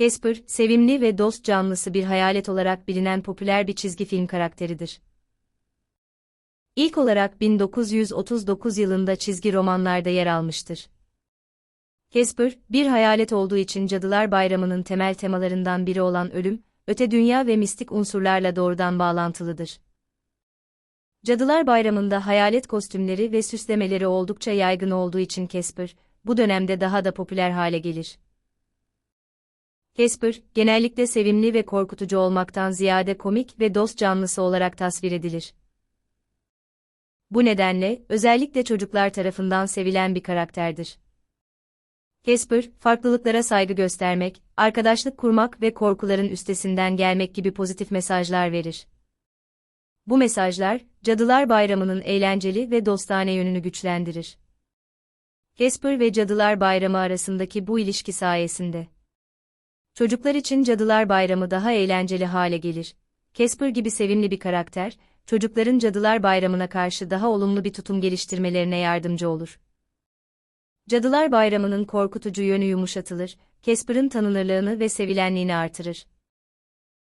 Casper, sevimli ve dost canlısı bir hayalet olarak bilinen popüler bir çizgi film karakteridir. İlk olarak 1939 yılında çizgi romanlarda yer almıştır. Casper, bir hayalet olduğu için Cadılar Bayramı'nın temel temalarından biri olan ölüm, öte dünya ve mistik unsurlarla doğrudan bağlantılıdır. Cadılar Bayramı'nda hayalet kostümleri ve süslemeleri oldukça yaygın olduğu için Casper, bu dönemde daha da popüler hale gelir. Casper, genellikle sevimli ve korkutucu olmaktan ziyade komik ve dost canlısı olarak tasvir edilir. Bu nedenle, özellikle çocuklar tarafından sevilen bir karakterdir. Casper, farklılıklara saygı göstermek, arkadaşlık kurmak ve korkuların üstesinden gelmek gibi pozitif mesajlar verir. Bu mesajlar, Cadılar Bayramı'nın eğlenceli ve dostane yönünü güçlendirir. Casper ve Cadılar Bayramı arasındaki bu ilişki sayesinde çocuklar için Cadılar Bayramı daha eğlenceli hale gelir. Casper gibi sevimli bir karakter, çocukların Cadılar Bayramı'na karşı daha olumlu bir tutum geliştirmelerine yardımcı olur. Cadılar Bayramı'nın korkutucu yönü yumuşatılır, Casper'ın tanınırlığını ve sevilenliğini artırır.